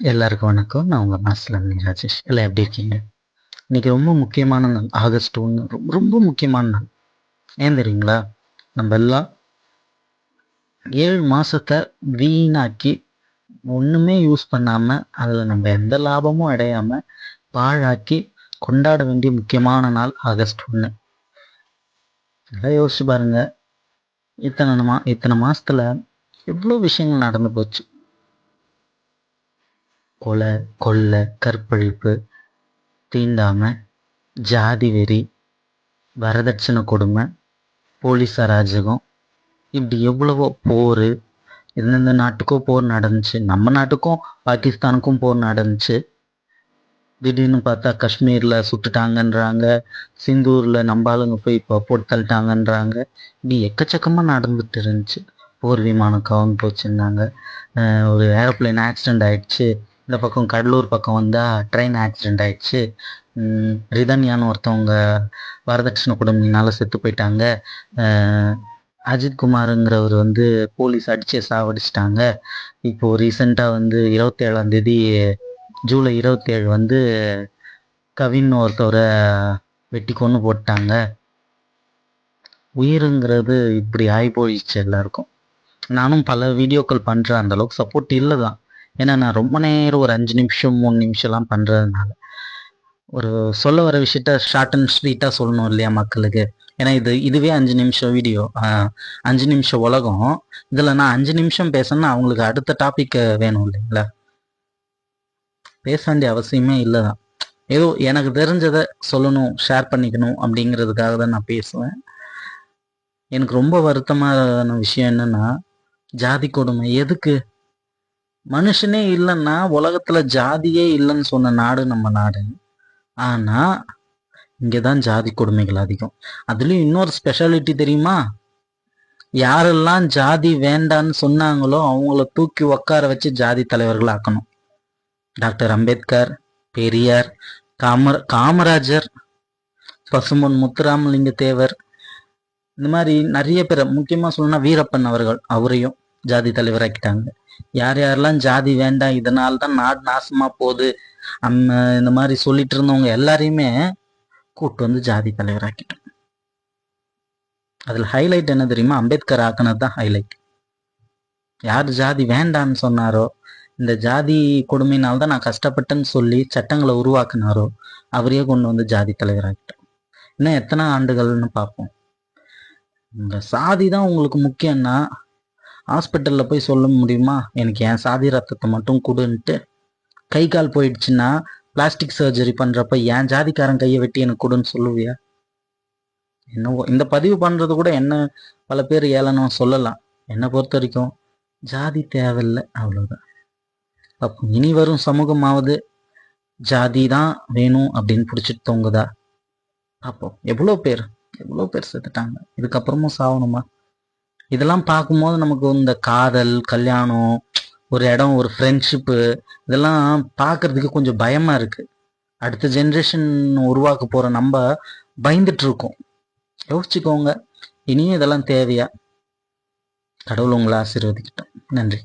எல்லாருக்கும் வணக்கம். நான் உங்கள் மாஸ்லமி ராஜேஷ். எல்லாம் எப்படி இருக்கீங்க? இன்னைக்கு ரொம்ப முக்கியமான நாள். ஆகஸ்ட் ஒன்று ரொம்ப ரொம்ப முக்கியமான நாள். ஏன் தெரியுங்களா? நம்ம எல்லாம் ஏழு மாதத்தை வீணாக்கி ஒன்றுமே யூஸ் பண்ணாமல் அதில் நம்ம எந்த லாபமும் அடையாமல் பாழாக்கி கொண்டாட வேண்டிய முக்கியமான நாள் ஆகஸ்ட் ஒன்று நல்லா யோசிச்சு பாருங்க. இத்தனை மா இத்தனை மாசத்துல எவ்வளோ விஷயங்கள் நடந்து போச்சு. கொலை கொள்ளை கற்பழிப்பு தீண்டாமை ஜாதி வெறி வரதட்சணை கொடுமை போலீஸ் அராஜகம். இப்படி எவ்வளவோ போர் எந்தெந்த நாட்டுக்கோ போர் நடந்துச்சு. நம்ம நாட்டுக்கும் பாகிஸ்தானுக்கும் போர் நடந்துச்சு. திடீர்னு பார்த்தா காஷ்மீரில் சுட்டுட்டாங்கன்றாங்க. சிந்தூரில் நம்ம ஆளுங்க போய் இப்போ போட்டு தள்ளிட்டாங்கன்றாங்க. இப்படி எக்கச்சக்கமாக நடந்துட்டு இருந்துச்சு. போர் விமானம் கவர்ந்து போச்சுருந்தாங்க ஒரு ஏரோப்ளேன் ஆக்சிடெண்ட் ஆயிடுச்சு. இந்த பக்கம் கடலூர் பக்கம் வந்தால் ட்ரெயின் ஆக்சிடெண்ட் ஆயிடுச்சு. ரிதன்யான்னு ஒருத்தவங்க வரதட்சணை கொடுமையினால் செத்து போயிட்டாங்க. அஜித் குமாருங்கிறவர் வந்து போலீஸ் அடித்து சாவடிச்சிட்டாங்க. இப்போது ரீசெண்டாக வந்து இருபத்தேழாந்தேதி ஜூலை இருபத்தேழு வந்து கவின் ஒருத்தவரை வெட்டி கொண்டு போட்டாங்க உயிருங்கிறது இப்படி ஆகி போயிடுச்சு எல்லாருக்கும். நானும் பல வீடியோக்கள் பண்ணுறேன் அந்தளவுக்கு சப்போர்ட் இல்லை தான் ஏன்னா நான் ரொம்ப நேரம் ஒரு அஞ்சு நிமிஷம் மூணு நிமிஷம்லாம் பண்ணுறதுனால ஒரு சொல்ல வர விஷயத்த ஷார்ட் அண்ட் ஸ்வீட்டாக சொல்லணும் இல்லையா மக்களுக்கு? ஏன்னா இது இதுவே அஞ்சு நிமிஷம் வீடியோ அஞ்சு நிமிஷம் உலகம். இதில் நான் அஞ்சு நிமிஷம் பேசணும்னா அவங்களுக்கு அடுத்த டாபிக் வேணும் இல்லைங்களா? பேச வேண்டிய அவசியமே இல்லை தான். ஏதோ எனக்கு தெரிஞ்சதை சொல்லணும் ஷேர் பண்ணிக்கணும் அப்படிங்கிறதுக்காக தான் நான் பேசுவேன். எனக்கு ரொம்ப வருத்தமான விஷயம் என்னன்னா ஜாதி கொடுமை. எதுக்கு? மனுஷனே இல்லைன்னா உலகத்துல ஜாதியே இல்லைன்னு சொன்ன நாடு நம்ம நாடு. ஆனா இங்கதான் ஜாதி கொடுமைகள் அதிகம். அதுலயும் இன்னொரு ஸ்பெஷாலிட்டி தெரியுமா? யாரெல்லாம் ஜாதி வேண்டான்னு சொன்னாங்களோ அவங்கள தூக்கி உக்கார வச்சு ஜாதி தலைவர்கள் ஆக்கணும். டாக்டர் அம்பேத்கர் பெரியார் காமர் காமராஜர் பசும்பொன் முத்துராமலிங்க தேவர் இந்த மாதிரி நிறைய பேர். முக்கியமாக சொல்லணும்னா வீரப்பன் அவர்கள் அவரையும். ஜாதி தலைவராக்கிட்டாங்க யார் யாரெல்லாம் ஜாதி வேண்டாம் இதனால தான் நாடு நாசமா போகுது அம்ம இந்த மாதிரி சொல்லிட்டு இருந்தவங்க எல்லாரையுமே கூட்டு வந்து ஜாதி தலைவராக்கிட்டோம் அதுல ஹைலைட் என்ன தெரியுமா? அம்பேத்கர் ஆக்கினது தான் ஹைலைட் யார் ஜாதி வேண்டாம்னு சொன்னாரோ இந்த ஜாதி கொடுமையினால் தான் நான் கஷ்டப்பட்டேன்னு சொல்லி சட்டங்களை உருவாக்குனாரோ அவரையே கொண்டு வந்து ஜாதி தலைவராகிட்டோம் இன்னும் எத்தனை ஆண்டுகள்னு பார்ப்போம். இந்த சாதி தான் உங்களுக்கு முக்கியம்னா ஹாஸ்பிட்டலில் போய் சொல்ல முடியுமா? எனக்கு என் சாதி ரத்தத்தை மட்டும் கொடுன்ட்டு. கை கால் போயிடுச்சுன்னா பிளாஸ்டிக் சர்ஜரி பண்ணுறப்ப என் ஜாதிக்காரன் கையை வெட்டி எனக்கு கொடுன்னு சொல்லுவியா? என்னவோ இந்த பதிவு பண்ணுறது கூட என்ன பல பேர் ஏளனம் சொல்லலாம். என்னை பொறுத்த வரைக்கும் ஜாதி தேவையில்லை அவ்வளோதான் அப்போ இனி வரும் சமூகமாவது ஜாதி தான் வேணும் அப்படின்னு பிடிச்சிட்டு தோங்குதா? அப்போ எவ்வளோ பேர்? எவ்வளோ பேர் செத்துட்டாங்க. இதுக்கப்புறமும் சாகணுமா இதெல்லாம் பார்க்கும்போது நமக்கு இந்த காதல் கல்யாணம் ஒரு இடம் ஒரு ஃப்ரெண்ட்ஷிப்பு இதெல்லாம் பார்க்கறதுக்கு கொஞ்சம் பயமாக இருக்கு. அடுத்த ஜென்ரேஷன் உருவாக்க போகிற நம்ம பயந்துட்டுருக்கோம் யோசிச்சுக்கோங்க. இனியும் இதெல்லாம் தேவையா? கடவுள் உங்களை ஆசீர்வதிக்கிட்டோம். நன்றி.